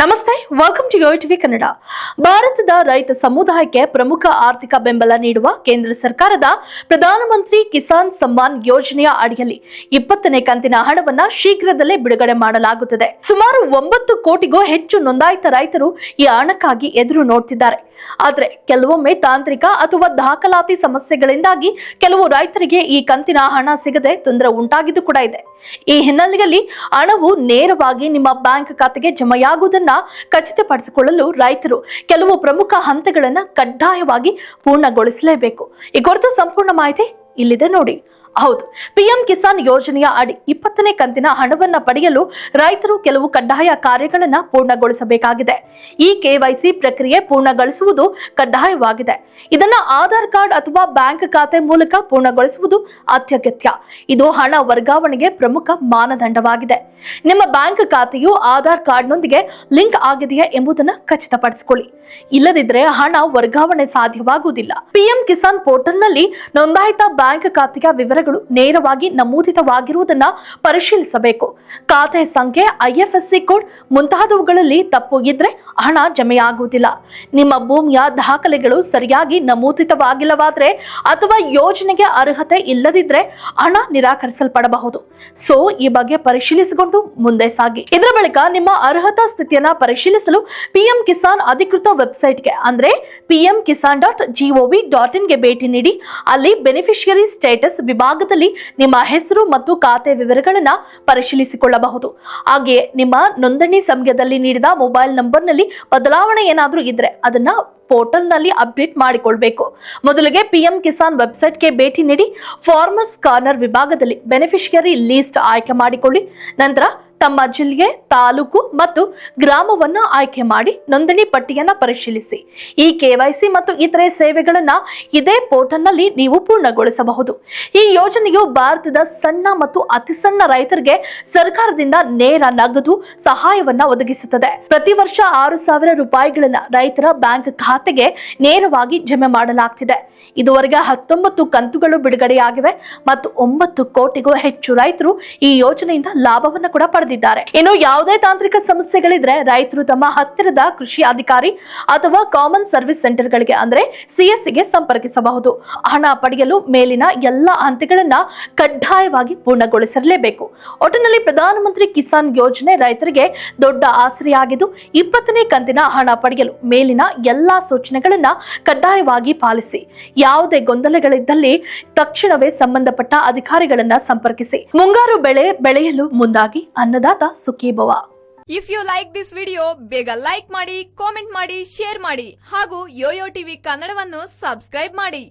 ನಮಸ್ತೆ welcome to TV Kannada ಭಾರತದ ರೈತ ಸಮುದಾಯಕ್ಕೆ ಪ್ರಮುಖ ಆರ್ಥಿಕ ಬೆಂಬಲ ನೀಡುವ ಕೇಂದ್ರ ಸರ್ಕಾರದ ಪ್ರಧಾನಮಂತ್ರಿ ಕಿಸಾನ್ ಸಮ್ಮಾನ್ ಯೋಜನೆಯ ಅಡಿಯಲ್ಲಿ ಇಪ್ಪತ್ತನೇ ಕಂತಿನ ಹಣವನ್ನ ಶೀಘ್ರದಲ್ಲೇ ಬಿಡುಗಡೆ ಮಾಡಲಾಗುತ್ತದೆ. ಸುಮಾರು ಒಂಬತ್ತು ಕೋಟಿಗೂ ಹೆಚ್ಚು ನೋಂದಾಯಿತ ರೈತರು ಈ ಹಣಕ್ಕಾಗಿ ಎದುರು ನೋಡ್ತಿದ್ದಾರೆ. ಆದರೆ ಕೆಲವೊಮ್ಮೆ ತಾಂತ್ರಿಕ ಅಥವಾ ದಾಖಲಾತಿ ಸಮಸ್ಯೆಗಳಿಂದಾಗಿ ಕೆಲವು ರೈತರಿಗೆ ಈ ಕಂತಿನ ಹಣ ಸಿಗದೆ ತೊಂದರೆ ಉಂಟಾಗಿದ್ದು ಕೂಡ ಇದೆ. ಈ ಹಿನ್ನೆಲೆಯಲ್ಲಿ ಹಣವು ನೇರವಾಗಿ ನಿಮ್ಮ ಬ್ಯಾಂಕ್ ಖಾತೆಗೆ ಜಮೆಯಾಗುವುದನ್ನ ಖಚಿತಪಡಿಸಿಕೊಳ್ಳಲು ರೈತರು ಕೆಲವು ಪ್ರಮುಖ ಹಂತಗಳನ್ನ ಕಡ್ಡಾಯವಾಗಿ ಪೂರ್ಣಗೊಳಿಸಲೇಬೇಕು. ಈ ಕುರಿತು ಸಂಪೂರ್ಣ ಮಾಹಿತಿ ಇಲ್ಲಿದೆ ನೋಡಿ. ಹೌದು. ಪಿಎಂ ಕಿಸಾನ್ ಯೋಜನೆಯ ಅಡಿ ಇಪ್ಪತ್ತನೇ ಕಂತಿನ ಹಣವನ್ನ ಪಡೆಯಲು ರೈತರು ಕೆಲವು ಕಡ್ಡಾಯ ಕಾರ್ಯಗಳನ್ನ ಪೂರ್ಣಗೊಳಿಸಬೇಕಾಗಿದೆ. ಈ ಕೆವೈಸಿ ಪ್ರಕ್ರಿಯೆ ಪೂರ್ಣಗೊಳಿಸುವುದು ಕಡ್ಡಾಯವಾಗಿದೆ. ಇದನ್ನ ಆಧಾರ್ ಕಾರ್ಡ್ ಅಥವಾ ಬ್ಯಾಂಕ್ ಖಾತೆ ಮೂಲಕ ಪೂರ್ಣಗೊಳಿಸುವುದು ಅತ್ಯಗತ್ಯ. ಇದು ಹಣ ವರ್ಗಾವಣೆಗೆ ಪ್ರಮುಖ ಮಾನದಂಡವಾಗಿದೆ. ನಿಮ್ಮ ಬ್ಯಾಂಕ್ ಖಾತೆಯು ಆಧಾರ್ ಕಾರ್ಡ್ನೊಂದಿಗೆ ಲಿಂಕ್ ಆಗಿದೆಯೇ ಎಂಬುದನ್ನು ಖಚಿತಪಡಿಸಿಕೊಳ್ಳಿ. ಇಲ್ಲದಿದ್ದರೆ ಹಣ ವರ್ಗಾವಣೆ ಸಾಧ್ಯವಾಗುವುದಿಲ್ಲ. ಪಿಎಂ ಕಿಸಾನ್ ಪೋರ್ಟಲ್ನಲ್ಲಿ ನೋಂದಾಯಿತ ಬ್ಯಾಂಕ್ ಖಾತೆಯ ವಿವರಗಳು ನೇರವಾಗಿ ನಮೂದಿತವಾಗಿರುವುದನ್ನ ಪರಿಶೀಲಿಸಬೇಕು. ಖಾತೆ ಸಂಖ್ಯೆ, ಐಎಫ್ಎಸ್ಸಿ ಕೋಡ್ ಮುಂತಾದವುಗಳಲ್ಲಿ ತಪ್ಪು ಇದ್ರೆ ಹಣ ಜಮೆಯಾಗುವುದಿಲ್ಲ. ನಿಮ್ಮ ಭೂಮಿಯ ದಾಖಲೆಗಳು ಸರಿಯಾಗಿ ನಮೂದಿತವಾಗಿಲ್ಲವಾದ್ರೆ ಅಥವಾ ಯೋಜನೆಗೆ ಅರ್ಹತೆ ಇಲ್ಲದಿದ್ರೆ ಹಣ ನಿರಾಕರಿಸಲ್ಪಡಬಹುದು. ಸೊ, ಈ ಬಗ್ಗೆ ಪರಿಶೀಲಿಸಿಕೊಂಡು ಮುಂದೆ ಸಾಗಿ. ಇದರ ಬಳಿಕ ನಿಮ್ಮ ಅರ್ಹತಾ ಸ್ಥಿತಿಯನ್ನ ಪರಿಶೀಲಿಸಲು ಪಿಎಂ ಕಿಸಾನ್ ಅಧಿಕೃತ ವೆಬ್ಸೈಟ್ಗೆ ಅಂದ್ರೆ PM Kisan dot GOV dot ಇನ್ಗೆ ಭೇಟಿ ನೀಡಿ ಅಲ್ಲಿ ಬೆನಿಫಿಷಿಯರಿ ಸ್ಟೇಟಸ್ ವಿಭಾಗದಲ್ಲಿ ನಿಮ್ಮ ಹೆಸರು ಮತ್ತು ಖಾತೆ ವಿವರಗಳನ್ನು ಪರಿಶೀಲಿಸಿಕೊಳ್ಳಬಹುದು. ಹಾಗೆಯೇ ನಿಮ್ಮ ನೋಂದಣಿ ಸಮಯದಲ್ಲಿ ನೀಡಿದ ಮೊಬೈಲ್ ನಂಬರ್ನಲ್ಲಿ ಬದಲಾವಣೆ ಏನಾದರೂ ಇದ್ರೆ ಅದನ್ನ ಪೋರ್ಟಲ್ನಲ್ಲಿ ಅಪ್ಡೇಟ್ ಮಾಡಿಕೊಳ್ಬೇಕು. ಮೊದಲಿಗೆ ಪಿಎಂ ಕಿಸಾನ್ ವೆಬ್ಸೈಟ್ಗೆ ಭೇಟಿ ನೀಡಿ ಫಾರ್ಮರ್ಸ್ ಕಾರ್ನರ್ ವಿಭಾಗದಲ್ಲಿ ಬೆನಿಫಿಷಿಯರಿ ಲೀಸ್ಟ್ ಆಯ್ಕೆ ಮಾಡಿಕೊಳ್ಳಿ. ನಂತರ ತಮ್ಮ ಜಿಲ್ಲೆ, ತಾಲೂಕು ಮತ್ತು ಗ್ರಾಮವನ್ನ ಆಯ್ಕೆ ಮಾಡಿ ನೋಂದಣಿ ಪಟ್ಟಿಯನ್ನ ಪರಿಶೀಲಿಸಿ. ಈ ಕೆವೈಸಿ ಮತ್ತು ಇತರೆ ಸೇವೆಗಳನ್ನ ಇದೇ ಪೋರ್ಟಲ್ನಲ್ಲಿ ನೀವು ಪೂರ್ಣಗೊಳಿಸಬಹುದು. ಈ ಯೋಜನೆಯು ಭಾರತದ ಸಣ್ಣ ಮತ್ತು ಅತಿ ಸಣ್ಣ ರೈತರಿಗೆ ಸರ್ಕಾರದಿಂದ ನೇರ ನಗದು ಸಹಾಯವನ್ನ ಒದಗಿಸುತ್ತದೆ. ಪ್ರತಿ ವರ್ಷ ಆರು ಸಾವಿರ ರೂಪಾಯಿಗಳನ್ನ ರೈತರ ಬ್ಯಾಂಕ್ ಖಾತೆಗೆ ನೇರವಾಗಿ ಜಮೆ ಮಾಡಲಾಗ್ತಿದೆ. ಇದುವರೆಗೆ ಹತ್ತೊಂಬತ್ತು ಕಂತುಗಳು ಬಿಡುಗಡೆಯಾಗಿವೆ ಮತ್ತು ಒಂಬತ್ತು ಕೋಟಿಗೂ ಹೆಚ್ಚು ರೈತರು ಈ ಯೋಜನೆಯಿಂದ ಲಾಭವನ್ನ ಕೂಡ ಪಡೆದಿದ್ದಾರೆ. ಇನ್ನು ಯಾವುದೇ ತಾಂತ್ರಿಕ ಸಮಸ್ಯೆಗಳಿದ್ರೆ ರೈತರು ತಮ್ಮ ಹತ್ತಿರದ ಕೃಷಿ ಅಧಿಕಾರಿ ಅಥವಾ ಕಾಮನ್ ಸರ್ವಿಸ್ ಸೆಂಟರ್ಗಳಿಗೆ ಅಂದ್ರೆ ಸಿಎಸ್ಸಿಗೆ ಸಂಪರ್ಕಿಸಬಹುದು. ಹಣ ಪಡೆಯಲು ಮೇಲಿನ ಎಲ್ಲ ಹಂತಗಳನ್ನ ಕಡ್ಡಾಯವಾಗಿ ಪೂರ್ಣಗೊಳಿಸಿರಲೇಬೇಕು. ಒಟ್ಟಿನಲ್ಲಿ ಪ್ರಧಾನಮಂತ್ರಿ ಕಿಸಾನ್ ಯೋಜನೆ ರೈತರಿಗೆ ದೊಡ್ಡ ಆಸರೆಯಾಗಿದ್ದು ಇಪ್ಪತ್ತನೇ ಕಂತಿನ ಹಣ ಪಡೆಯಲು ಮೇಲಿನ ಎಲ್ಲಾ ಸೂಚನೆಗಳನ್ನ ಕಡ್ಡಾಯವಾಗಿ ಪಾಲಿಸಿ. ಯಾವುದೇ ಗೊಂದಲಗಳಿದ್ದಲ್ಲಿ ತಕ್ಷಣವೇ ಸಂಬಂಧಪಟ್ಟ ಅಧಿಕಾರಿಗಳನ್ನ ಸಂಪರ್ಕಿಸಿ. ಮುಂಗಾರು ಬೆಳೆ ಬೆಳೆಯಲು ಮುಂದಾಗಿ ಅನ್ನದಾತ Sukhibhava if you like this video ಬೇಗ ಲೈಕ್ ಮಾಡಿ ಕಾಮೆಂಟ್ ಮಾಡಿ ಶೇರ್ ಮಾಡಿ ಹಾಗೂ ಯೋಯೋ ಟಿವಿ ಕನ್ನಡವನ್ನು ಸಬ್ಸ್ಕ್ರೈಬ್ ಮಾಡಿ.